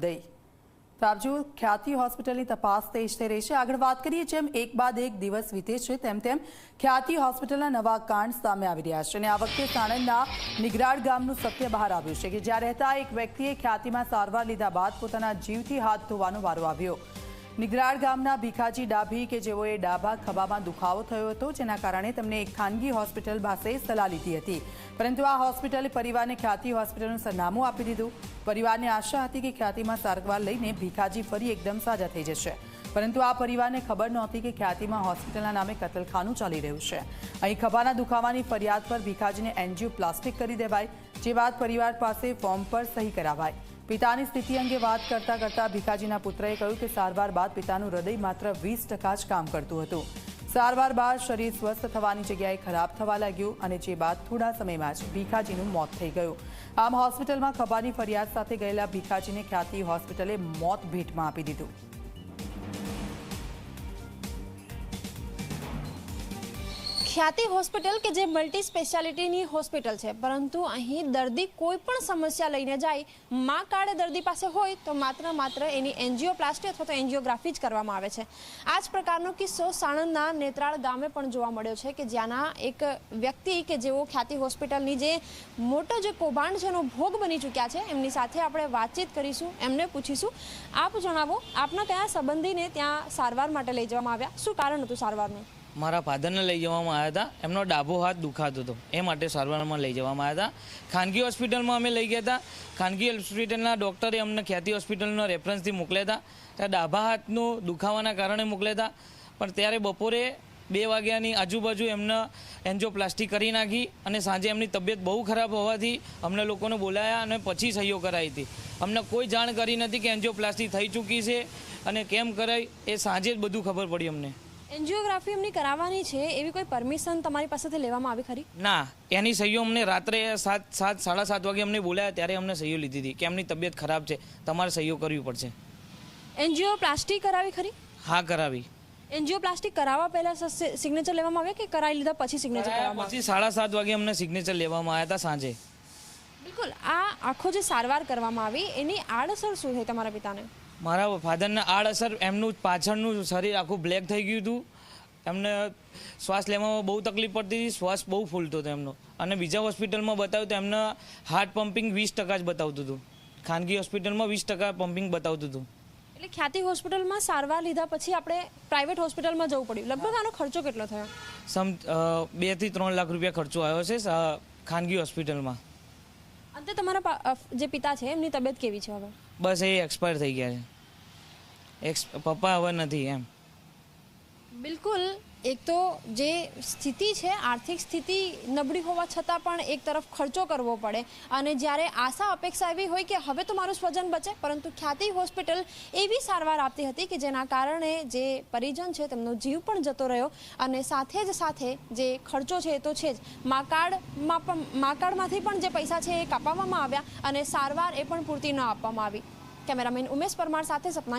ઉદય તો આપ જુઓ, ખ્યાતિ હોસ્પિટલની તપાસ તેજ થઈ રહી છે. આગળ વાત કરીએ, જેમ એક બાદ એક દિવસ વીતે છે, તેમ તેમ ખ્યાતિ હોસ્પિટલના નવા કાંડ સામે આવી રહ્યા છે. અને આ વખતે સાણંદના નિગરાડ ગામનું સત્ય બહાર આવ્યું છે કે જ્યાં રહેતા એક વ્યક્તિએ ખ્યાતિમાં સારવાર લીધા બાદ પોતાના જીવથી હાથ ધોવાનો વારો આવ્યો. નિગરાડ ગામના ભીખાજી ડાભી કે જેઓએ ડાભા ખભામાં દુખાવો થયો હતો, જેના કારણે તેમને એક ખાનગી હોસ્પિટલ પાસે સલાહ લીધી હતી. પરંતુ આ હોસ્પિટલે પરિવારને ખ્યાતિ હોસ્પિટલનું સરનામું આપી દીધું. પરિવારને આશા હતી કે ખ્યાતિમાં સારવાર લઈને ભીખાજી ફરી એકદમ સાજા થઈ જશે. પરંતુ આ પરિવારને ખબર નહોતી કે ખ્યાતિમાં હોસ્પિટલના નામે કતલખાનું ચાલી રહ્યું છે. અહીં ખભાના દુખાવાની ફરિયાદ પર ભીખાજીને એનજીઓ પ્લાસ્ટિક કરી દેવાય, જે બાદ પરિવાર પાસે ફોર્મ પર સહી કરાવાય. પિતાની સ્થિતિ અંગે વાત કરતા કરતા ભીખાજીના પુત્રએ કહ્યું કે સારવાર બાદ પિતાનું હૃદય માત્ર વીસ ટકા જ કામ કરતું હતું. સારવાર બાદ શરીર સ્વસ્થ થવાની જગ્યાએ ખરાબ થવા લાગ્યું અને જે બાદ થોડા સમયમાં જ ભીખાજીનું મોત થઈ ગયું. આમ હોસ્પિટલમાં ખભાની ફરિયાદ સાથે ગયેલા ભીખાજીને ખ્યાતિ હોસ્પિટલે મોત ભેટમાં આપી દીધું. ખ્યાતિ હોસ્પિટલ કે જે મલ્ટી સ્પેશિયાલિટીની હોસ્પિટલ છે. પરંતુ અહીં દર્દી કોઈ પણ સમસ્યા લઈને જાય, મા કાર્ડ દર્દી પાસે હોય, તો માત્ર માત્ર એની એન્જિયોપ્લાસ્ટી અથવા તો એન્જિયોગ્રાફી જ કરવામાં આવે છે. આ જ પ્રકારનો કિસ્સો સાણંદના નેત્રાળ ગામે પણ જોવા મળ્યો છે કે જ્યાંના એક વ્યક્તિ કે જેઓ ખ્યાતિ હોસ્પિટલની જે મોટો જે કૌભાંડ છે એનો ભોગ બની ચૂક્યા છે, એમની સાથે આપણે વાતચીત કરીશું, એમને પૂછીશું. આપ જણાવો, આપના કયા સંબંધીને ત્યાં સારવાર માટે લઈ જવામાં આવ્યા? શું કારણ હતું સારવારનું? મારા ફાધરને લઈ જવામાં આવ્યા હતા. એમનો ડાબો હાથ દુખાતો હતો. એ માટે સારવારમાં લઈ જવામાં આવ્યા હતા. ખાનગી હોસ્પિટલમાં અમે લઈ ગયા હતા. ખાનગી હોસ્પિટલના ડૉક્ટરે અમને ખ્યાતિ હોસ્પિટલનો રેફરન્સથી મોકલ્યા હતા. ત્યાં ડાબા હાથનું દુખાવાના કારણે મોકલ્યા હતા. પણ ત્યારે બપોરે બે વાગ્યાની આજુબાજુ એમને એન્જિયોપ્લાસ્ટી કરી નાખી અને સાંજે એમની તબિયત બહુ ખરાબ હોવાથી અમને લોકોને બોલાયા અને પછી સહીઓ કરાવી હતી. અમને કોઈ જાણ કરી નથી કે એન્જિયોપ્લાસ્ટી થઈ ચૂકી છે અને કેમ કરાય એ સાંજે જ બધું ખબર પડી અમને. એન્જિયોગ્રાફી એમની કરાવવાની છે એવી કોઈ પરમિશન તમારી પાસેથી લેવામાં આવી ખરી? ના એની સહીઓ અમને રાત્રે સાત સાત સાડા સાત વાગે અમને બોલાયા ત્યારે અમને સહીઓ લીધી હતી કે એમની તબિયત ખરાબ છે તમારે સહીઓ કરવી પડશે. એનજીઓ પ્લાસ્ટિક કરાવી ખરી? હા કરાવી. એનજીઓ પ્લાસ્ટિક કરાવવા પહેલા સિગ્નેચર લેવામાં આવ્યા કે કરાવી લીધા પછી સિગ્નેચર કરવામાં પછી સાડા સાત વાગે અમને સિગ્નેચર લેવામાં આવ્યા હતા સાંજે. બિલકુલ આ આખો જે સારવાર કરવામાં આવી એની આડઅસર શું થઈ તમારા પિતાને? મારા ફાધરને આડઅસર એમનું પાછળનું શરીર આખું બ્લેક થઈ ગયું હતું. એમને શ્વાસ લેવામાં બહુ તકલીફ પડતી હતી શ્વાસ બહુ ફૂલતો હતો એમનો. અને બીજા હોસ્પિટલમાં બતાવ્યું તો એમને હાર્ટ પમ્પિંગ વીસ ટકા જ બતાવતું હતું. ખાનગી હોસ્પિટલમાં વીસ ટકા પમ્પિંગ બતાવતું હતું. એટલે ખ્યાતિ હોસ્પિટલમાં સારવાર લીધા પછી આપણે પ્રાઇવેટ હોસ્પિટલમાં જવું પડ્યું. લગભગ આનો ખર્ચો કેટલો થયો? સમ બેથી ત્રણ લાખ રૂપિયા ખર્ચો આવ્યો છે ખાનગી હોસ્પિટલમાં. અંતે તમારા જે પિતા છે એમની તબિયત કેવી છે હવે? બસ એ એક્સપાયર થઈ ગયા છે. એક્સ પપ્પા હવે નથી એમ. બિલકુલ. એક તો જે સ્થિતિ છે, આર્થિક સ્થિતિ નબળી હોવા છતાં પણ એક તરફ ખર્ચો કરવો પડે. અને જ્યારે આશા અપેક્ષા એવી હોય કે હવે તો મારું સ્વજન બચે, પરંતુ ખ્યાતિ હોસ્પિટલ એવી સારવાર આપતી હતી કે જેના કારણે જે પરિજન છે તેમનો જીવ પણ જતો રહ્યો અને સાથે જ સાથે જે ખર્ચો છે એ તો છે જ. મા કાર્ડમાં પણ માકાડમાંથી પણ જે પૈસા છે એ કાપવામાં આવ્યા અને સારવાર એ પણ પૂરતી ન આપવામાં આવી. કેમેરામેન ઉમેશ પરમાર સાથે સપના